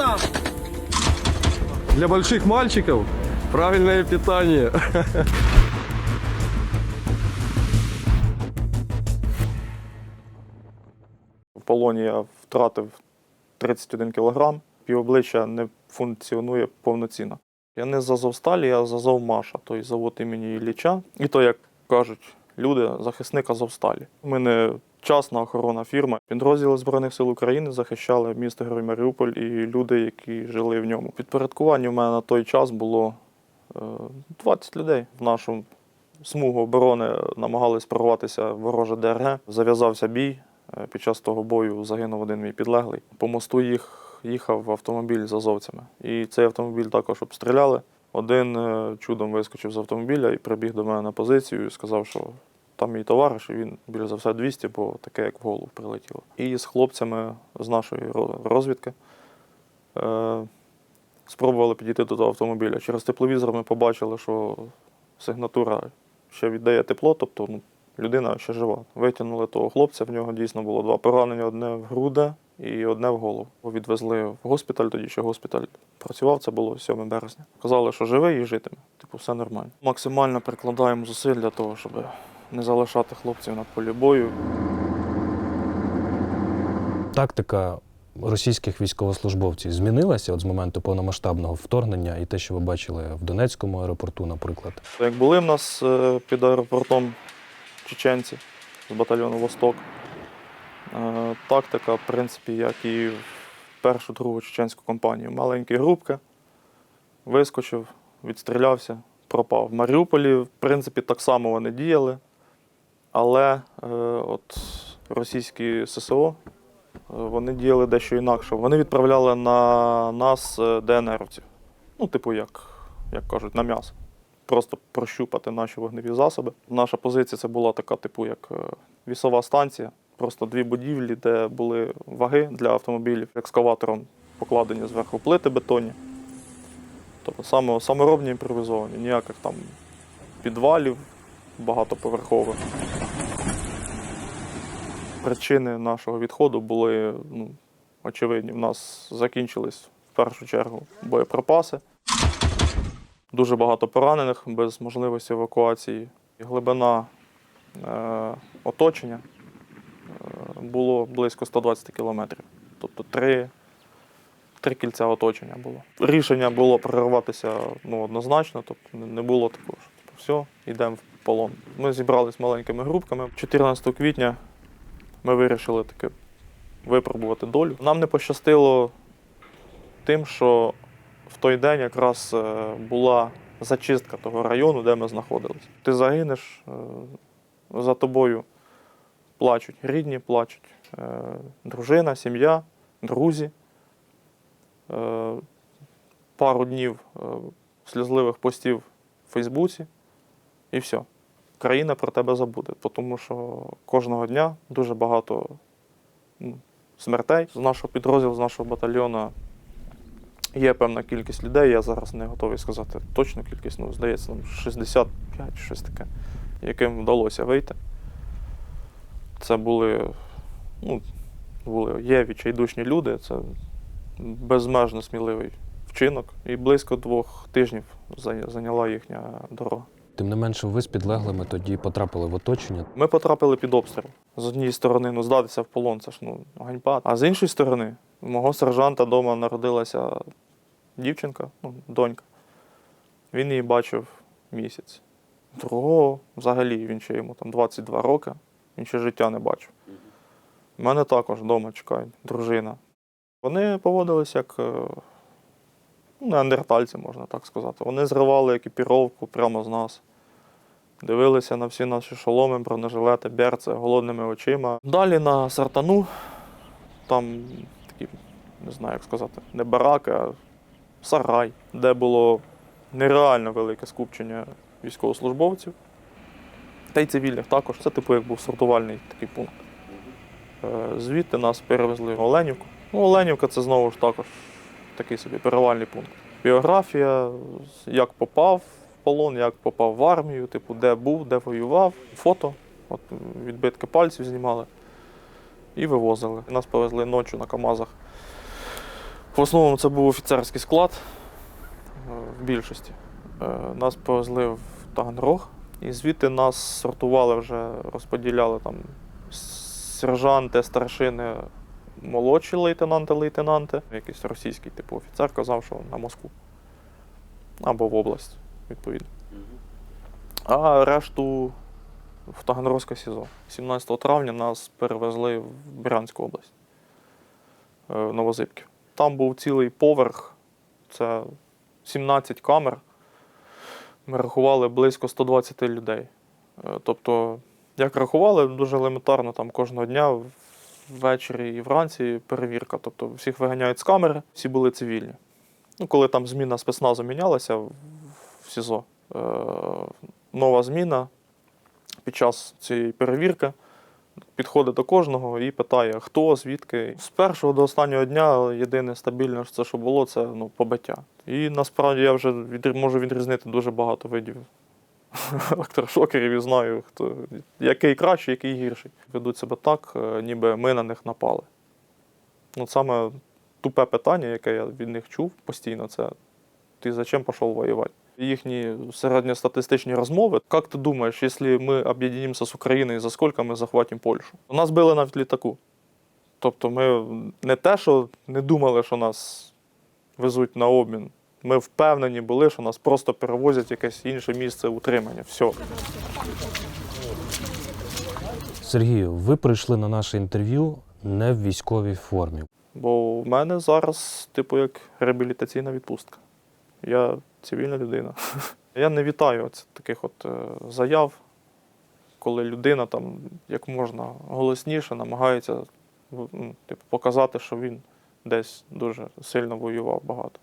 там? Для больших мальчиков правильное питание. В полоні я втратив 31 кілограм, півобличчя не функціонує повноцінно. Я не з Азовсталі, я з Азовмаша, той завод імені Ілліча. І то, як кажуть люди, захисник Азовсталі. Ми не частна охоронна фірма. Підрозділи Збройних сил України захищали місто Герой Маріуполь і люди, які жили в ньому. Підпорядкування в мене на той час було е, 20 людей. В нашу смугу оборони намагались прорватися вороже ДРГ. Зав'язався бій. Е, Під час того бою загинув один мій підлеглий. По мосту їх їхав автомобіль з азовцями. І цей автомобіль також обстріляли. Один е, чудом вискочив з автомобіля і прибіг до мене на позицію і сказав, що там мій товариш, і він більш за все 200, бо таке, як в голову прилетіло. І з хлопцями з нашої розвідки е, спробували підійти до того автомобіля. Через тепловізор ми побачили, що сигнатура ще віддає тепло, тобто ну, людина ще жива. Витягнули того хлопця, в нього дійсно було два поранення: одне в груди і одне в голову. Відвезли в госпіталь, тоді ще госпіталь працював, це було 7 березня. Казали, що живий і житиме. Типу, все нормально. Максимально прикладаємо зусиль для того, щоб не залишати хлопців на полі бою. Тактика російських військовослужбовців змінилася от з моменту повномасштабного вторгнення і те, що ви бачили в Донецькому аеропорту, наприклад. Як були в нас е, під аеропортом чеченці з батальйону Восток, тактика, в принципі, як і в першу другу чеченську компанію. Маленькі групки, вискочив, відстрілявся, пропав. В Маріуполі, в принципі, так само вони діяли, але е, от російські ССО е, вони діяли дещо інакше. Вони відправляли на нас е, ДНРівців. Ну, типу, як, як кажуть, на м'ясо просто прощупати наші вогневі засоби. Наша позиція це була така, типу, як е, вісова станція. Просто дві будівлі, де були ваги для автомобілів, екскаватором покладені зверху плити бетонні. Тобто саме, саморобні імпровізовані, ніяких там підвалів багатоповерхових. Причини нашого відходу були ну, очевидні. У нас закінчились в першу чергу боєприпаси. Дуже багато поранених без можливості евакуації. Глибина е, оточення було близько 120 кілометрів. Тобто три, три кільця оточення було. Рішення було прорватися ну, однозначно, тобто не- було такого, що типу, все, йдемо в полон. Ми зібрались маленькими групками. 14 квітня ми вирішили таки випробувати долю. Нам не пощастило тим, що в той день якраз е, була зачистка того району, де ми знаходилися. Ти загинеш, е, за тобою плачуть рідні, плачуть е, дружина, сім'я, друзі. Е, Пару днів е, сльозливих постів в Фейсбуці, і все. Країна про тебе забуде, тому що кожного дня дуже багато ну, смертей з нашого підрозділу, з нашого батальйону Є певна кількість людей, я зараз не готовий сказати точну кількість, ну, здається, там 65 чи щось таке, яким вдалося вийти. Це були, ну, були є відчайдушні люди, це безмежно сміливий вчинок. І близько двох тижнів зайняла їхня дорога. Тим не менше, ви з підлеглими тоді потрапили в оточення. Ми потрапили під обстріл. З однієї сторони, ну, здатися в полон, це ж ну, ганьба. А з іншої сторони, у мого сержанта вдома народилася дівчинка, ну, донька. Він її бачив місяць. Другого взагалі він ще йому там 22 роки, він ще життя не бачив. У мене також вдома чекає дружина. Вони поводилися як е, ну, неандертальці, можна так сказати. Вони зривали екіпіровку прямо з нас. Дивилися на всі наші шоломи, бронежилети, берці голодними очима. Далі на сартану, там такі, не знаю, як сказати, не бараки, а сарай, де було нереально велике скупчення військовослужбовців. Та й цивільних також. Це типу як був сортувальний такий пункт. Е, Звідти нас перевезли в Оленівку. Ну, Оленівка це знову ж також такий собі перевальний пункт. Біографія, як попав в полон, як попав в армію, типу, де був, де воював, фото, от відбитки пальців знімали і вивозили. Нас повезли ночі на КАМАЗах В основному це був офіцерський склад е, в більшості. Е, Нас повезли в Таганрог, і звідти нас сортували вже, розподіляли там сержанти, старшини, молодші лейтенанти, лейтенанти. Якийсь російський типу офіцер казав, що на Москву. Або в область, відповідно. А решту в Таганрозьке СІЗО. 17 травня нас перевезли в Брянську область, е, Новозибків. Там був цілий поверх, це 17 камер. Ми рахували близько 120 людей. Е, Тобто, як рахували, дуже елементарно, там кожного дня ввечері і вранці перевірка. Тобто всіх виганяють з камери, всі були цивільні. Ну, коли там зміна спецназу мінялася в СІЗО, е, нова зміна під час цієї перевірки підходить до кожного і питає, хто, звідки. З першого до останнього дня єдине стабільне, це що було, це ну, побиття. І насправді я вже відрі- можу відрізнити дуже багато видів електрошокерів і знаю, хто, який кращий, який гірший. Ведуть себе так, е, ніби ми на них напали. Ну, саме тупе питання, яке я від них чув постійно, це ти зачем пішов воювати? Їхні середньостатистичні розмови. Як ти думаєш, якщо ми об'єднаємося з Україною, за скільки ми захватимо Польщу? Нас били навіть літаку. Тобто ми не те, що не думали, що нас везуть на обмін. Ми впевнені були, що нас просто перевозять в якесь інше місце утримання. Все. Сергію, ви прийшли на наше інтерв'ю не в військовій формі. Бо в мене зараз, типу, як реабілітаційна відпустка. Я цивільна людина. Я не вітаю таких от е, заяв, коли людина там як можна голосніше намагається ну, типу, показати, що він десь дуже сильно воював багато.